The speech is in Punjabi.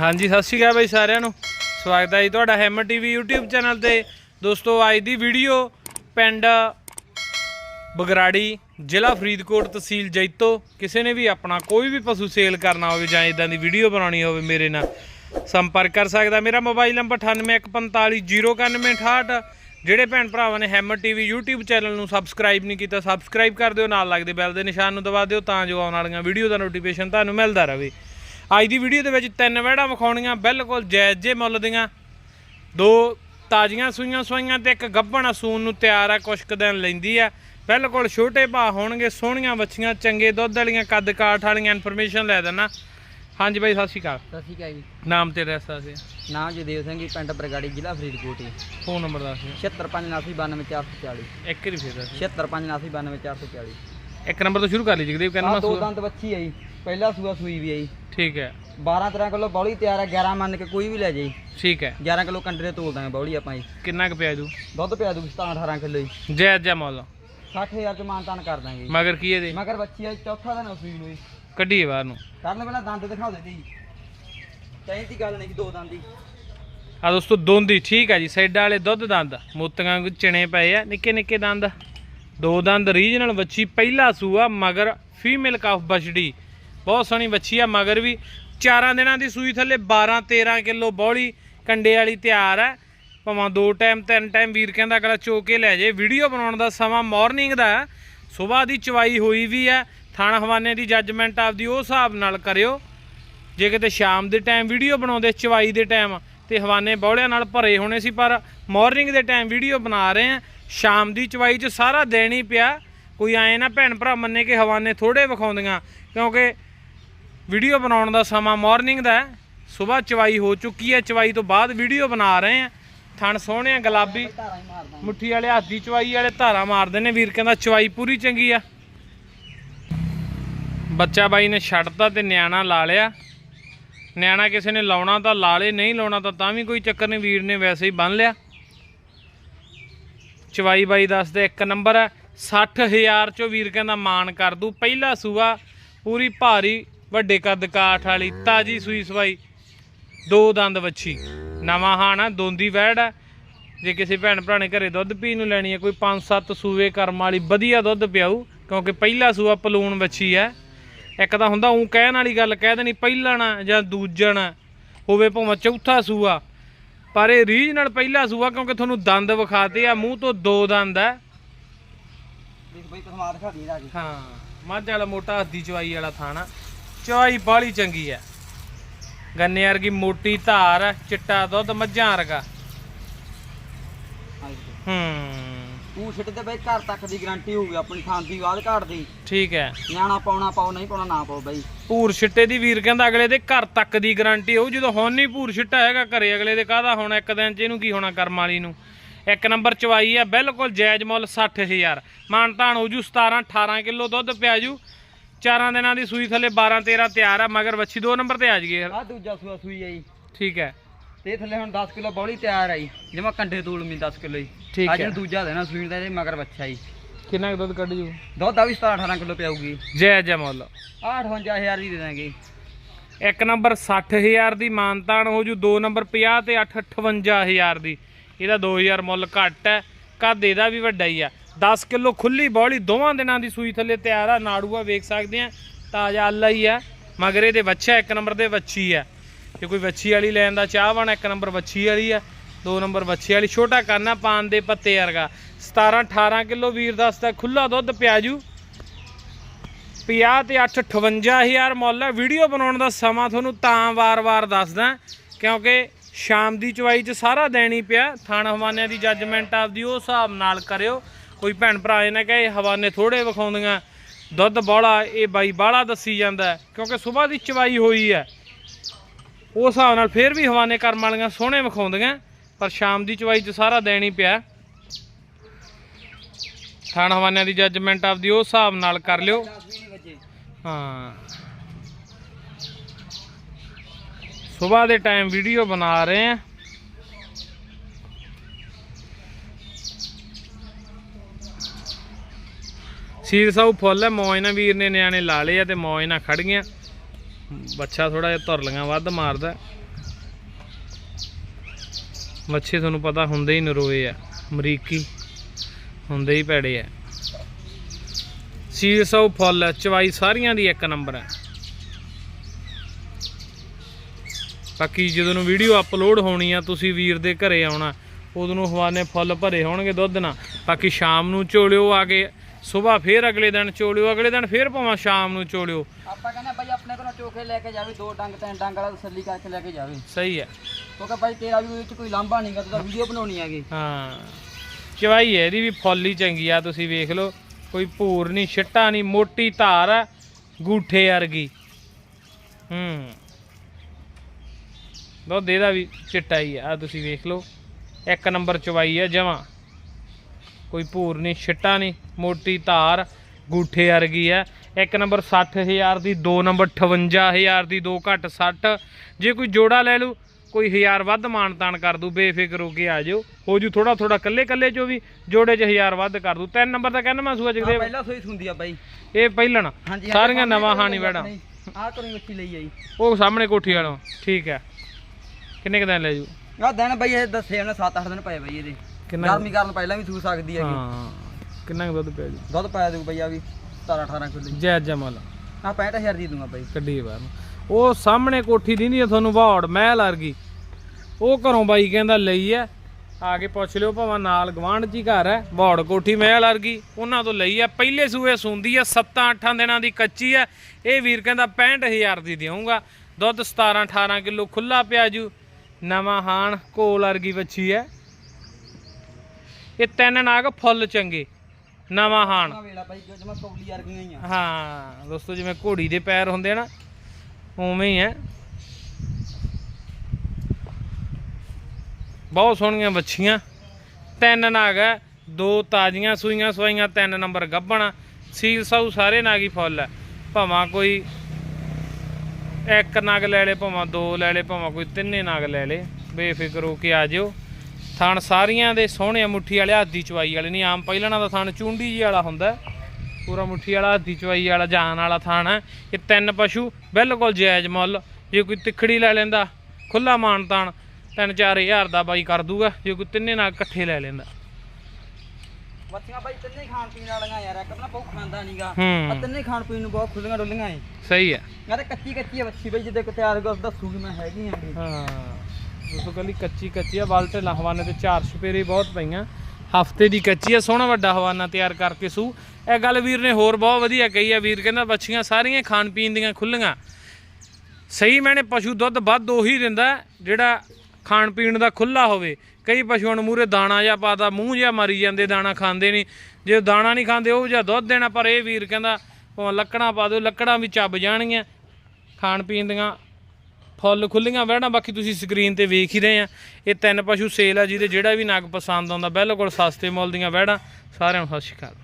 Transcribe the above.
ਹਾਂਜੀ, ਸਤਿ ਸ਼੍ਰੀ ਅਕਾਲ ਬਾਈ ਸਾਰਿਆਂ ਨੂੰ। ਸਵਾਗਤ ਹੈ ਜੀ ਤੁਹਾਡਾ ਹੈਮਰ ਟੀਵੀ YouTube ਚੈਨਲ ਤੇ। ਦੋਸਤੋ, ਅੱਜ ਦੀ ਵੀਡੀਓ ਪਿੰਡ ਬਗਰਾੜੀ, ਜ਼ਿਲ੍ਹਾ ਫਰੀਦਕੋਟ ਤਹਿਸੀਲ ਜੈਤੋ। ਕਿਸੇ ਨੇ ਵੀ ਆਪਣਾ ਕੋਈ ਵੀ ਪਸ਼ੂ ਸੇਲ ਕਰਨਾ ਹੋਵੇ ਜਾਂ ਇਦਾਂ ਦੀ ਵੀਡੀਓ ਬਣਾਉਣੀ ਹੋਵੇ ਮੇਰੇ ਨਾਲ, ਸੰਪਰਕ ਕਰ ਸਕਦਾ। ਮੇਰਾ ਮੋਬਾਈਲ ਨੰਬਰ 9815409168 ਜਿਹੜੇ ਭੈਣ ਭਰਾਵਾਂ ਨੇ ਹੈਮਰ ਟੀਵੀ YouTube ਚੈਨਲ ਨੂੰ ਸਬਸਕ੍ਰਾਈਬ ਨਹੀਂ ਕੀਤਾ ਸਬਸਕ੍ਰਾਈਬ ਕਰ ਦਿਓ, ਨਾਲ ਲੱਗਦੇ ਬੈਲ ਦੇ ਨਿਸ਼ਾਨ ਨੂੰ ਦਬਾ ਦਿਓ, ਤਾਂ ਜੋ ਆਉਣ ਵਾਲੀਆਂ ਵੀਡੀਓ ਦਾ ਨੋਟੀਫਿਕੇਸ਼ਨ ਤੁਹਾਨੂੰ ਮਿਲਦਾ ਰਹੇ। ਅੱਜ ਦੀ ਵੀਡੀਓ ਦੇ ਵਿੱਚ ਤਿੰਨ ਵਹਿੜਾਂ ਵਿਖਾਉਣੀਆਂ ਬਿਲਕੁਲ ਜਾਇਜ਼ ਜੇ ਮੁੱਲ ਦੀਆਂ। ਦੋ ਤਾਜ਼ੀਆਂ ਸੂਈਆਂ ਸੂਈਆਂ ਤੇ ਇੱਕ ਗੱਭਣ ਸੂਨ ਨੂੰ ਤਿਆਰ ਆ ਕੁਛ ਕੁ ਦਿਨ ਲੈਂਦੀ ਆ। ਬਿਲਕੁਲ ਛੋਟੇ ਭਾ ਹੋਣਗੇ ਸੋਹਣੀਆਂ ਬੱਚੀਆਂ ਚੰਗੇ ਦੁੱਧ ਵਾਲੀਆਂ ਕੱਦ ਕਾਠ ਵਾਲੀਆਂ ਇਨਫੋਰਮੇਸ਼ਨ ਲੈ ਦੇਣਾ। ਹਾਂਜੀ ਬਾਈ ਸਤਿ ਸ਼੍ਰੀ ਅਕਾਲ। ਸਤਿ ਸ਼੍ਰੀ ਅਕਾਲ ਜੀ। ਨਾਮ ਤੇ ਦੱਸ ਦਿਓ ਨਾਮ ਜਦੇਵ ਸਿੰਘ ਜੀ ਪਿੰਡ ਬਰਗਾੜੀ ਜ਼ਿਲ੍ਹਾ ਫਰੀਦਕੋਟ ਜੀ। ਫੋਨ ਨੰਬਰ ਦੱਸ ਦਿਓ 7589929440 ਇੱਕ ਹੀ ਫੇਰ ਦੱਸ ਦਿਓ। 7589929440 ਇੱਕ ਨੰਬਰ ਤੋਂ ਸ਼ੁਰੂ ਕਰ ਲਈ ਜਗਦੀਪ ਆ ਕਹਿੰਦਾ ਦੋ ਦੰਦ ਬੱਚੀ ਆਈ ਪਹਿਲਾ ਸੂਆ ਸੂਈ ਵੀ ਆਈ ਠੀਕ ਹੈ। 12 13 ਕਿਲੋ ਬੌਲੀ ਤਿਆਰ ਹੈ 11 ਮੰਨ ਕੇ ਕੋਈ ਵੀ ਲੈ ਜਾਈ ਠੀਕ ਹੈ। 11 ਕਿਲੋ ਕੰਡੇ ਦੇ ਤੋਲ ਦਾਂਗੇ ਬੌਲੀ ਆਪਾਂ ਜੀ। ਕਿੰਨਾ ਕੁ ਪਿਆ ਜੂ ਦੁੱਧ ਪਿਆ ਦੂ 17 18 ਕਿਲੋ ਜੀ। ਜਿਹਾ ਮੁੱਲ। 60000 ਚ ਮਾਨਤਾਨ ਕਰ ਦਾਂਗੇ ਜੀ। ਮਗਰ ਕੀ ਇਹਦੇ? ਮਗਰ ਬੱਚੀ ਆਈ ਚੌਥਾ ਦਿਨ ਸੂਈ ਨੂੰ ਜੀ। ਕੱਢੀਏ ਬਾਹਰ ਨੂੰ। ਕਰਨ ਪਹਿਲਾਂ ਦੰਦ ਦਿਖਾ ਦੇ ਜੀ। ਕਹੀਂ ਦੀ ਗੱਲ ਨਹੀਂ ਜੀ ਦੋ ਦੰਦ ਦੀ ਆ ਦੋਸਤੋ ਦੋਂਦੀ ਠੀਕ ਹੈ ਜੀ ਸਾਈਡਾਂ ਵਾਲੇ ਦੁੱਧ ਦੰਦ। ਮੋਤੀਆਂ ਨੂੰ ਚਿਣੇ ਪਏ ਆ ਨਿੱਕੇ ਨਿੱਕੇ ਦੰਦ। ਦੋ ਦੰਦ ਰੀਜਨਲ ਬੱਚੀ ਪਹਿਲਾ ਸੂਆ ਮਗਰ ਫੀਮੇਲ ਕਾਫ ਬਛੜੀ ਬਹੁਤ ਸੋਹਣੀ ਬੱਚੀ ਆ, ਮਗਰ ਵੀ ਚਾਰਾਂ ਦਿਨਾਂ ਦੀ ਸੂਈ ਥੱਲੇ 12 13 ਕਿਲੋ ਬੌਲੀ ਕੰਡੇ ਵਾਲੀ ਤਿਆਰ ਹੈ ਭਾਵੇਂ ਦੋ ਟਾਈਮ, ਤਿੰਨ ਟਾਈਮ ਵੀਰ ਕਹਿੰਦਾ ਅਗਲਾ ਚੋ ਕੇ ਲੈ ਜੇ। ਵੀਡੀਓ ਬਣਾਉਣ ਦਾ ਸਮਾਂ ਮਾਰਨਿੰਗ ਦਾ ਹੈ ਸਵੇਰ ਦੀ ਚਵਾਈ ਹੋਈ ਵੀ ਹੈ ਥਾਣਾ ਹਵਾਨੇ ਦੀ ਜੱਜਮੈਂਟ ਆਪਦੀ ਉਹ ਹਿਸਾਬ ਨਾਲ ਕਰਿਓ। ਜੇ ਕਿਤੇ ਸ਼ਾਮ ਦੇ ਟਾਈਮ ਵੀਡੀਓ ਬਣਾਉਂਦੇ, ਚਵਾਈ ਦੇ ਟਾਈਮ, ਤੇ ਹਵਾਨੇ ਬੌਲਿਆਂ ਨਾਲ ਭਰੇ ਹੋਣੇ ਸੀ, ਪਰ ਮਾਰਨਿੰਗ ਦੇ ਟਾਈਮ ਵੀਡੀਓ ਬਣਾ ਰਹੇ ਆ। ਸ਼ਾਮ ਦੀ ਚਵਾਈ 'ਚ ਸਾਰਾ ਦਿਨ ਹੀ ਪਿਆ। ਕੋਈ ਆਏ ਨਾ ਭੈਣ ਭਰਾ ਮੰਨੇ ਕਿ ਹਵਾਨੇ ਥੋੜੇ ਵਿਖਾਉਂਦੀਆਂ, ਕਿਉਂਕਿ ਵੀਡੀਓ ਬਣਾਉਣ ਦਾ ਸਮਾਂ ਮਾਰਨਿੰਗ ਦਾ ਹੈ। ਸਵੇਰ ਚਵਾਈ ਹੋ ਚੁੱਕੀ ਹੈ। ਚਵਾਈ ਤੋਂ ਬਾਅਦ ਵੀਡੀਓ ਬਣਾ ਰਹੇ ਆ ਥਣ ਸੋਹਣੇ ਆ, ਗੁਲਾਬੀ। ਮੁੱਠੀ ਵਾਲੇ ਹੱਥ ਦੀ ਚਵਾਈ ਵਾਲੇ ਧਾਰਾ ਮਾਰਦੇ ਨੇ। ਵੀਰ ਕਹਿੰਦਾ ਚਵਾਈ ਪੂਰੀ ਚੰਗੀ ਆ। ਬੱਚਾ ਬਾਈ ਨੇ ਛੱਡਤਾ ਤੇ ਨਿਆਣਾ ਲਾ ਲਿਆ। ਨਿਆਣਾ ਕਿਸੇ ਨੇ ਲਾਉਣਾ ਤਾਂ ਲਾ ਲੇ, ਨਹੀਂ ਲਾਉਣਾ ਤਾਂ ਤਾਂ ਵੀ ਕੋਈ ਚੱਕਰ ਨਹੀਂ। ਵੀਰ ਨੇ ਵੈਸੇ ਹੀ ਬੰਨ ਲਿਆ। ਚਵਾਈ ਬਾਈ ਦੱਸਦੇ ਇੱਕ ਨੰਬਰ ਹੈ। 60000 ਚੋਂ ਵੀਰ ਕਹਿੰਦਾ ਮਾਨ ਕਰ ਦੂ। ਪਹਿਲਾ ਸੂਆ ਪੂਰੀ ਭਾਰੀ ਵੱਡੇ ਕੱਦ ਕਾਠ ਵਾਲੀ ਤਾਜੀ ਸੂਈ ਸਵਾਈ ਦੋ ਦੰਦ ਵੱਛੀ। ਨਵਾਂ ਹਾਣਾ ਦੋਂਦੀ ਵੈੜ ਹੈ ਜੇ ਕਿਸੇ ਭੈਣ ਭਰਾ ਨੇ ਘਰੇ ਦੁੱਧ ਪੀਣ ਨੂੰ ਲੈਣੀ ਹੈ ਕੋਈ 5-7 ਸੂਵੇ ਕਰਮ ਵਾਲੀ ਵਧੀਆ ਦੁੱਧ ਪਿਆਊ ਕਿਉਂਕਿ ਪਹਿਲਾ ਸੂਆ ਪਲੂਣ ਵੱਛੀ ਹੈ ਇੱਕ ਤਾਂ ਹੁੰਦਾ ਉਹ ਕਹਿਣ ਵਾਲੀ ਗੱਲ ਕਹਿ ਦੇਣੀ ਪਹਿਲਣ ਜਾਂ ਦੂਜਣ ਹੋਵੇ ਭਾਵੇਂ ਚੌਥਾ ਸੂਆ। ਪਰ ਇਹ ਰੀਜਨਲ ਪਹਿਲਾ ਸੂਆ ਕਿਉਂਕਿ ਤੁਹਾਨੂੰ ਦੰਦ ਵਿਖਾਤੇ ਆ ਮੂੰਹ ਤੋਂ ਦੋ ਦੰਦ ਹੈ ਦੇਖ ਬਈ ਕਸਮਾ ਦਿਖਾ ਦੀ ਇਹਦਾ ਜੀ ਹਾਂ ਮੱਝ ਵਾਲਾ ਮੋਟਾ ਹੱਦੀ ਚਵਾਈ ਵਾਲਾ ਥਾਣਾ ਚਵਾਈ ਬਾਲੀ ਚੰਗੀ ਹੈ ਗੰਨੇ ਵਰਗੀ ਮੋਟੀ ਧਾਰ ਚਿੱਟਾ ਦੁੱਧ ਮੱਝਾਂ ਵਰਗਾ। ਹਾਂ। ਤੂੰ ਛਿੱਟ ਬਈ ਘਰ ਤੱਕ ਦੀ ਗਾਰੰਟੀ ਹੋਊਗੀ ਆਪਣੀ ਥਾਂ ਦੀ ਬਾਅਦ ਘਾਟ ਦੀ। ਠੀਕ ਹੈ ਨਿਆਣਾ ਪਾਉਣਾ ਪਾਓ ਨਹੀਂ ਪਾਉਣਾ ਨਾ ਪਾਓ ਬਈ। ਭੂਰ ਛਿੱਟੇ ਦੀ ਵੀਰ ਕਹਿੰਦਾ ਅਗਲੇ ਦੇ ਘਰ ਤੱਕ ਦੀ ਗਾਰੰਟੀ ਹੋਊ ਜਦੋਂ ਹੁਣ ਨਹੀਂ ਭੂਰ ਛਿੱਟਾ ਹੈਗਾ ਘਰੇ ਅਗਲੇ ਦੇ ਕਾਹਦਾ ਹੋਣਾ ਇੱਕ ਦਿਨ ਚ ਇਹਨੂੰ ਕੀ ਹੋਣਾ ਕਰਮ ਵਾਲੀ ਨੂੰ? ਇੱਕ ਨੰਬਰ ਚਵਾਈ ਆ ਬਿਲਕੁਲ ਜਾਇਜ਼ ਮੁੱਲ 60000 ਮਾਨਤਾਨ ਹੋ ਜੂ 17 18 ਕਿਲੋ ਦੁੱਧ ਪਿਆ ਜੂ। ਚਾਰਾਂ ਦਿਨਾਂ ਦੀ ਸੂਈ ਥੱਲੇ 12 13 ਤਿਆਰ ਆ ਮਗਰ ਵੱਛੀ ਦੋ ਨੰਬਰ ਤੇ ਆ ਜਗੇ ਆ ਦੂਜਾ ਸੂਆ ਸੂਈ ਆਈ ਠੀਕ ਹੈ। ਤੇ ਥੱਲੇ ਹੁਣ 10 ਕਿਲੋ ਬੌਲੀ ਤਿਆਰ ਆਈ ਜਿਵੇਂ ਕੰਡੇ ਤੂਲ ਮੀ 10 ਕਿਲੋ ਹੀ ਠੀਕ ਅੱਜ ਦੂਜਾ ਦੇਣਾ ਸੂਈ ਦਾ ਇਹ ਮਗਰ ਬੱਚਾ ਹੀ ਕਿੰਨਾ ਕੁ ਦੁੱਧ ਕੱਢ ਜੂ? ਦੁੱਧ ਦਾ ਵੀ 17 18 ਕਿਲੋ ਪਿਆਊਗੀ। ਜਾਇਜ਼ ਆ ਮੁੱਲ। ਆਹ 58000 ਦੀ ਦੇ ਦਾਂਗੇ। ਇੱਕ ਨੰਬਰ 60000 ਦੀ ਮਾਨਤਾਨ ਹੋ ਜੂ ਦੋ ਨੰਬਰ 50 ਤੇ 8 58000 ਦੀ। ਇਹਦਾ 2000 ਮੁੱਲ ਘੱਟ ਹੈ। ਕੱਦ ਇਹਦਾ ਵੀ ਵੱਡਾ ਹੀ ਆ। 10 ਕਿਲੋ ਖੁੱਲੀ ਬੌਲੀ ਦੋਵਾਂ ਦਿਨਾਂ ਦੀ ਸੂਈ ਥੱਲੇ ਤਿਆਰ ਆ, ਨਾੜੂਆ ਵੇਖ ਸਕਦੇ ਆ, ਤਾਜ਼ਾ ਅੱਲਾ ਹੀ ਆ। ਮਗਰ ਇਹਦੇ ਬੱਚਾ ਇੱਕ ਨੰਬਰ ਦੇ ਵੱਛੀ ਆ। ਜੇ ਕੋਈ ਵੱਛੀ ਵਾਲੀ ਲੈਣ ਦਾ ਚਾਹਵਾਨ ਇੱਕ ਨੰਬਰ ਵੱਛੀ ਵਾਲੀ ਆ, ਦੋ ਨੰਬਰ ਵੱਛੀ ਵਾਲੀ, ਛੋਟਾ ਕਰਨਾ ਪਾਨ ਦੇ ਪੱਤੇ ਵਰਗਾ। 17 18 ਕਿਲੋ ਵੀਰ ਦੱਸਦਾ ਖੁੱਲਾ ਦੁੱਧ ਪਿਆਜੂ। 50 ਤੇ 8 58000 ਮੁੱਲ ਹੈ ਵੀਡੀਓ ਬਣਾਉਣ ਦਾ ਸਮਾਂ ਤੁਹਾਨੂੰ ਤਾਂ ਵਾਰ-ਵਾਰ ਦੱਸਦਾ ਕਿਉਂਕਿ ਸ਼ਾਮ ਦੀ ਚਵਾਈ 'ਚ ਸਾਰਾ ਦੇਣ ਹੀ ਪਿਆ। ਥਾਣਾ ਹਵਾਨਿਆਂ ਦੀ ਜੱਜਮੈਂਟ ਆਪਦੀ ਉਹ ਹਿਸਾਬ ਨਾਲ ਕਰਿਓ। ਕੋਈ ਭੈਣ ਭਰਾ ਇਹ ਨਾ ਕਹੇ ਹਵਾਨੇ ਥੋੜੇ ਵਿਖਾਉਂਦੀਆਂ। ਦੁੱਧ ਬਾਹਲਾ, ਇਹ ਬਾਈ ਬਾਹਲਾ ਦੱਸੀ ਜਾਂਦਾ ਕਿਉਂਕਿ ਸਵੇਰ ਦੀ ਚਵਾਈ ਹੋਈ ਹੈ। ਉਸ ਹਿਸਾਬ ਨਾਲ ਫੇਰ ਵੀ ਹਵਾਨੇ ਕਰਮ ਵਾਲੀਆਂ ਸੋਹਣੇ ਵਿਖਾਉਂਦੀਆਂ, ਪਰ ਸ਼ਾਮ ਦੀ ਚਵਾਈ 'ਚ ਸਾਰਾ ਦੇਣ ਹੀ ਪਿਆ। ਥਾਣਾ ਹਵਾਨਿਆਂ ਦੀ ਜੱਜਮੈਂਟ ਆਪਦੀ ਉਸ ਹਿਸਾਬ ਨਾਲ ਕਰ ਲਿਓ। ਹਾਂ। ਸਵੇਰ ਦੇ ਟਾਈਮ ਵੀਡੀਓ ਬਣਾ ਰਹੇ ਆ ਸੀਰ ਸਾਊ ਫੁੱਲ ਹੈ, ਮੌਜ ਨਾਲ ਵੀਰ ਨੇ ਨਿਆਣੇ ਲਾ ਲਏ ਆ ਤੇ ਮੌਜ ਨਾਲ ਖੜ ਗਈਆਂ। ਬੱਚਾ ਥੋੜਾ ਜਿਹਾ ਧੁਰਲੀਆਂ ਵੱਧ ਮਾਰਦਾ ਮੱਛੇ ਤੁਹਾਨੂੰ ਪਤਾ ਹੁੰਦੇ ਹੀ ਨਰੋਏ ਆ, ਅਮਰੀਕੀ ਹੁੰਦੇ ਹੀ ਪੈੜੇ ਆ। ਸੀਲ ਸਾਊ ਫੁੱਲ ਚਵਾਈ ਸਾਰੀਆਂ ਦੀ ਇੱਕ ਨੰਬਰ ਹੈ। ਬਾਕੀ ਜਦੋਂ ਨੂੰ ਵੀਡੀਓ ਅਪਲੋਡ ਹੋਣੀ ਆ, ਤੁਸੀਂ ਵੀਰ ਦੇ ਘਰੇ ਆਉਣਾ, ਉਦੋਂ ਨੂੰ ਹਵਾਨੇ ਫੁੱਲ ਭਰੇ ਹੋਣਗੇ ਦੁੱਧ ਨਾਲ। ਬਾਕੀ ਸ਼ਾਮ ਨੂੰ ਝੋਲਿਓ ਆ ਕੇ ਸਵੇਰ ਫੇਰ ਅਗਲੇ ਦਿਨ ਚੋਲਿਓ ਅਗਲੇ ਦਿਨ ਫੇਰ ਭਾਵੇਂ ਸ਼ਾਮ ਨੂੰ ਚੋਲਿਓ। ਆਪਾਂ ਕਹਿੰਦੇ ਬਾਈ ਆਪਣੇ ਕੋਲੋਂ ਚੋਖੇ ਲੈ ਕੇ ਜਾਵੇ ਦੋ ਡੰਗ ਤਿੰਨ ਡੰਗ ਵਾਲਾ ਤਸੱਲੀ ਕਰਕੇ ਲੈ ਕੇ ਜਾਵੇ। ਸਹੀ ਹੈ। ਕਿਉਂਕਿ ਬਾਈ ਤੇਰਾ ਵੀ ਵਿੱਚ ਕੋਈ ਲਾਂਭਾ ਨਹੀਂਗਾ ਤੂੰ ਤਾਂ ਵੀਡੀਓ ਬਣਾਉਣੀ ਹੈਗੀ। ਹਾਂ। ਚਵਾਈ ਹੈ ਇਹਦੀ ਵੀ ਫੁੱਲ ਚੰਗੀ ਆ ਤੁਸੀਂ ਵੇਖ ਲਓ। ਕੋਈ ਭੂਰ ਨਹੀਂ ਛਿੱਟਾ ਨਹੀਂ ਮੋਟੀ ਧਾਰ ਆ ਗੂਠੇ ਵਰਗੀ। ਹੂੰ। ਦੁੱਧ ਇਹਦਾ ਵੀ ਚਿੱਟਾ ਹੀ ਆ ਤੁਸੀਂ ਵੇਖ ਲਓ। ਇੱਕ ਨੰਬਰ ਚਵਾਈ ਆ ਜਮਾਂ। ਕੋਈ ਭੂਰ ਨਹੀਂ ਛਿੱਟਾ ਨਹੀਂ ਮੋਟੀ ਧਾਰ ਗੂਠੇ ਵਰਗੀ ਆ ਇੱਕ ਨੰਬਰ 60000 ਦੀ ਦੋ ਨੰਬਰ 58000 ਦੀ ਦੋ ਘੱਟ 60 ਜੇ ਕੋਈ ਜੋੜਾ ਲੈ ਲੂ ਕੋਈ ਹਜ਼ਾਰ ਵੱਧ ਮਾਨਤਾਨ ਕਰ ਦੂ ਬੇਫਿਕਰ ਹੋ ਕੇ ਆ ਜਾਓ। ਹੋ ਜੂ ਥੋੜਾ ਥੋੜਾ ਕੱਲੇ ਕੱਲੇ ਚੋਂ ਵੀ ਜੋੜੇ 'ਚ ਹਜ਼ਾਰ ਵੱਧ ਕਰ ਦੂ ਤਿੰਨ ਨੰਬਰ ਤਾਂ ਕਹਿੰਦਾ ਮੈਂ ਸੂਆ ਆਹ ਜਗਦੇ ਪਹਿਲਾਂ ਸੋਈ ਹੁੰਦੀ ਆ ਬਾਈ। ਇਹ ਪਹਿਲਣ। ਸਾਰੀਆਂ ਨਵਾਂ ਹਾਣੀ ਵੜਾ ਆਹ ਕਰੀ ਮੱਛੀ ਲਈ ਆਈ ਉਹ ਸਾਹਮਣੇ ਕੋਠੀ ਵਾਲੋਂ। ਠੀਕ ਹੈ। ਕਿੰਨੇ ਕੁ ਦਿਨ ਲੈ ਜੂ? ਆਹ ਦਿਨ ਬਾਈ ਇਹ ਦੱਸੇ ਉਹਨੇ 7-8 ਦਿਨ ਪਏ ਬਾਈ ਇਹਦੇ। ਕਿੰਨਾ ਗਰਮੀ ਕਾਰਨ ਪਹਿਲਾਂ ਵੀ ਸੂ ਸਕਦੀ ਹੈਗੀ। ਹਾਂ ਕਿੰਨਾ ਕੁ ਦੁੱਧ ਪਿਆ ਜੂ? ਦੁੱਧ ਪਾਇਆ ਦੂ ਬਈ ਆ ਵੀ 17-18 ਕਿਲੋ ਜੈ। ਜਮਲ ਆ 65000 ਦੀ ਦੂੰਗਾ ਬਾਈ। ਕੱਢੀ ਬਾਹਰ ਨੂੰ। ਉਹ ਸਾਹਮਣੇ ਕੋਠੀ ਦੀ ਨਹੀਂ ਤੁਹਾਨੂੰ ਵਾੜ ਮਹਿਲ ਵਰਗੀ। ਉਹ ਘਰੋਂ ਬਾਈ ਕਹਿੰਦਾ ਲਈ ਐ ਆ ਕੇ ਪੁੱਛ ਲਿਓ ਭਾਵੇਂ ਨਾਲ ਗਵਾਂਢ ਜੀ ਘਰ ਐ ਵਾੜ ਕੋਠੀ ਮਹਿਲ ਵਰਗੀ। ਉਹਨਾਂ ਤੋਂ ਲਈ ਐ ਪਹਿਲੇ ਸੂਏ ਸੁੰਦੀ ਐ 7-8 ਦਿਨਾਂ ਦੀ ਕੱਚੀ ਐ ਇਹ ਵੀਰ ਕਹਿੰਦਾ 65000 ਦੀ ਦੇਵਾਂਗਾ ਦੁੱਧ 17-18 ਕਿਲੋ ਖੁੱਲਾ ਪਿਆ ਜੂ। ਨਵਾਂ ਹਾਣ ਕੋਲ ਵਰਗੀ ਬੱਚੀ ਐ ਇਹ ਤਿੰਨ ਨਾਗ ਫੁੱਲ ਚੰਗੇ ਨਵਾਂ ਹਾਣ। ਹੀ ਦੋਸਤੋ ਜਿਵੇਂ ਘੋੜੀ ਦੇ ਪੈਰ ਹੁੰਦੇ ਆ ਨਾ ਉਵੇਂ ਹੀ ਹੈ ਬਹੁਤ ਸੋਹਣੀਆਂ ਬੱਚੀਆਂ ਤਿੰਨ ਨਾਗ ਹੈ ਦੋ ਤਾਜ਼ੀਆਂ ਸੂਈਆਂ ਸਵਾਈਆਂ ਤਿੰਨ ਨੰਬਰ ਗੱਭਣ ਸੀਲ ਸਾਊ ਸਾਰੇ ਨਾਗ ਹੀ ਫੁੱਲ ਹੈ ਭਾਵੇਂ ਕੋਈ ਇੱਕ ਨਗ ਲੈ ਲੇ ਭਾਵੇਂ ਦੋ ਲੈ ਲੇ ਭਾਵੇਂ ਕੋਈ ਤਿੰਨੇ ਨਗ ਲੈ ਲੇ। ਬੇਫਿਕਰ ਹੋ ਕੇ ਆ ਜਿਓ। ਥਣ ਸਾਰੀਆਂ ਦੇ ਸੋਹਣੇ ਮੁੱਠੀ ਵਾਲੇ ਹੱਥ ਦੀ ਚਵਾਈ ਵਾਲੇ ਨਹੀਂ ਆਮ ਪਹਿਲਣਾ ਦਾ ਥਣ ਚੁੰਡੀ ਜੀ ਵਾਲਾ ਹੁੰਦਾ। ਪੂਰਾ ਮੁੱਠੀ ਵਾਲਾ ਹੱਥੀ ਚਵਾਈ ਵਾਲਾ ਜਾਨ ਵਾਲਾ ਥਾਣ ਹੈ। ਇਹ ਤਿੰਨ ਪਸ਼ੂ ਬਿਲਕੁਲ ਜਾਇਜ਼ ਮੁੱਲ। ਜੇ ਕੋਈ ਤਿੱਖੜੀ ਲੈ ਲੈਂਦਾ ਖੁੱਲਾ ਮਾਨ ਚਾਰ ਹਜ਼ਾਰ ਦਾ ਬਾਈ ਕਰ ਦੂਗਾ। ਜੇ ਕੋਈ ਤਿੰਨੇ ਨਾਲ ਇਕੱਠੇ ਲੈ ਲੈਂਦਾ। ਬੱਚੀਆਂ ਬਾਈ ਤਿੰਨੇ ਖਾਣ ਪੀਣ ਵਾਲੀਆਂ ਯਾਰ ਇੱਕ ਤਾਂ ਭੁੱਖ ਖਾਂਦਾ ਨਹੀਂਗਾ। ਆ ਤਿੰਨੇ ਖਾਣ ਪੀਣ ਨੂੰ ਬਹੁਤ ਖੁੱਲੀਆਂ ਡੁੱਲੀਆਂ ਏ। ਸਹੀ ਹੈ। ਯਾਰ ਇਹ ਕੱਚੀ ਕੱਚੀ ਬੱਚੀ ਬਈ ਜਿੱਦੇ ਕੋ ਤਿਆਰ ਕਰ ਦੱਸੂਗੀ ਮੈਂ ਹੈਗੀ ਆਂ ਹਾਂ। ਦੋਸਤੋ ਕੱਲੀ ਕੱਚੀ ਕੱਚੀ ਆ ਬਲ ਢਿੱਲਾ ਹਵਾਨੇ ਤੇ ਚਾਰ ਛਪੇਰੇ ਬਹੁਤ ਪਈਆਂ। ਹਫ਼ਤੇ ਦੀ ਕੱਚੀ ਆ, ਸੋਹਣਾ ਵੱਡਾ ਹਵਾਨਾ ਤਿਆਰ ਕਰਕੇ ਸੂ। ਇਹ ਗੱਲ ਵੀਰ ਨੇ ਹੋਰ ਬਹੁਤ ਵਧੀਆ ਕਹੀ ਆ, ਵੀਰ ਕਹਿੰਦਾ ਬੱਚੀਆਂ ਸਾਰੀਆਂ ਖਾਣ ਪੀਣ ਦੀਆਂ ਖੁੱਲੀਆਂ ਸਹੀ ਮੈਨੇ ਪਸ਼ੂ ਦੁੱਧ ਵੱਧ ਉਹੀ ਦਿੰਦਾ, ਜਿਹੜਾ ਖਾਣ ਪੀਣ ਦਾ ਖੁੱਲਾ ਹੋਵੇ। ਕਈ ਪਸ਼ੂਆਂ ਨੂੰ ਮੂਰੇ ਦਾਣਾ ਜਾਂ ਪਾਦਾ ਮੂੰਹ ਜਿਹਾ ਮਾਰੀ ਜਾਂਦੇ, ਦਾਣਾ ਖਾਂਦੇ ਨਹੀਂ। ਜੇ ਦਾਣਾ ਨਹੀਂ ਖਾਂਦੇ, ਉਹ ਜਿਹਾ ਦੁੱਧ ਦੇਣਾ, ਪਰ ਇਹ ਵੀਰ ਕਹਿੰਦਾ, ਭਾਵੇਂ ਲੱਕੜਾਂ ਪਾ ਦਿਓ, ਲੱਕੜਾਂ ਵੀ ਚੱਬ ਜਾਣਗੀਆਂ। ਖਾਣ ਪੀਣ ਦੀਆਂ ਫੁੱਲ ਖੁੱਲੀਆਂ ਵਹਿਣਾ ਬਾਕੀ ਤੁਸੀਂ ਸਕਰੀਨ ਤੇ ਵੇਖ ਹੀ ਰਹੇ ਆ। ਇਹ ਤਿੰਨ ਪਸ਼ੂ ਸੇਲ ਆ ਜਿਹਦੇ ਜਿਹੜਾ ਵੀ ਨਗ ਪਸੰਦ ਆਉਂਦਾ, ਬਿਲਕੁਲ ਸਸਤੇ ਮੁੱਲ ਦੀਆਂ ਵਹਿਣਾ ਸਾਰਿਆਂ ਨੂੰ ਸਤਿ ਸ਼੍ਰੀ ਅਕਾਲ।